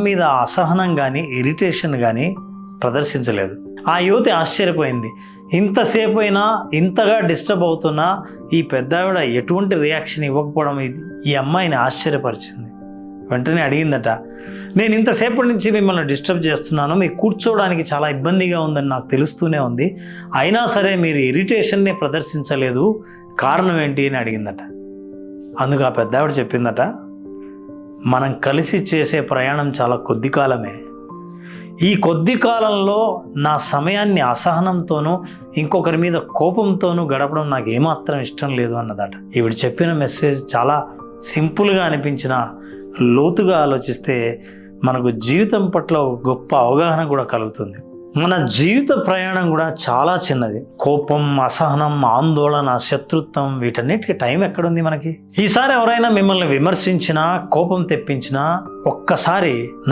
మీద అసహనం కానీ ఇరిటేషన్ కానీ ప్రదర్శించలేదు. ఆ యువతి ఆశ్చర్యపోయింది. ఇంతసేపు అయినా ఇంతగా డిస్టర్బ్ అవుతున్నా ఈ పెద్ద ఆవిడ ఎటువంటి రియాక్షన్ ఇవ్వకపోవడం ఇది ఈ అమ్మాయిని ఆశ్చర్యపరిచింది. వెంటనే అడిగిందట నేను ఇంతసేపటి నుంచి మిమ్మల్ని డిస్టర్బ్ చేస్తున్నాను. మీకు కూర్చోవడానికి చాలా ఇబ్బందిగా ఉందని నాకు తెలుస్తూనే ఉంది. అయినా సరే మీరు ఇరిటేషన్ని ప్రదర్శించలేదు. కారణం ఏంటి? అని అడిగిందట. అందుకు ఆ పెద్ద ఆవిడ చెప్పిందట మనం కలిసి చేసే ప్రయాణం చాలా కొద్ది కాలమే. ఈ కొద్ది కాలంలో నా సమయాన్ని అసహనంతోనూ ఇంకొకరి మీద కోపంతోనూ గడపడం నాకు ఏమాత్రం ఇష్టం లేదు అన్నదట. ఈవిడ చెప్పిన మెసేజ్ చాలా సింపుల్గా అనిపించిన లోతుగా ఆలోచిస్తే మనకు జీవితం పట్ల గొప్ప అవగాహన కూడా కలుగుతుంది. మన జీవిత ప్రయాణం కూడా చాలా చిన్నది. కోపం అసహనం ఆందోళన శత్రుత్వం వీటన్నిటికీ టైం ఎక్కడుంది మనకి? ఈసారి ఎవరైనా మిమ్మల్ని విమర్శించినా కోపం తెప్పించినా ఒక్కసారి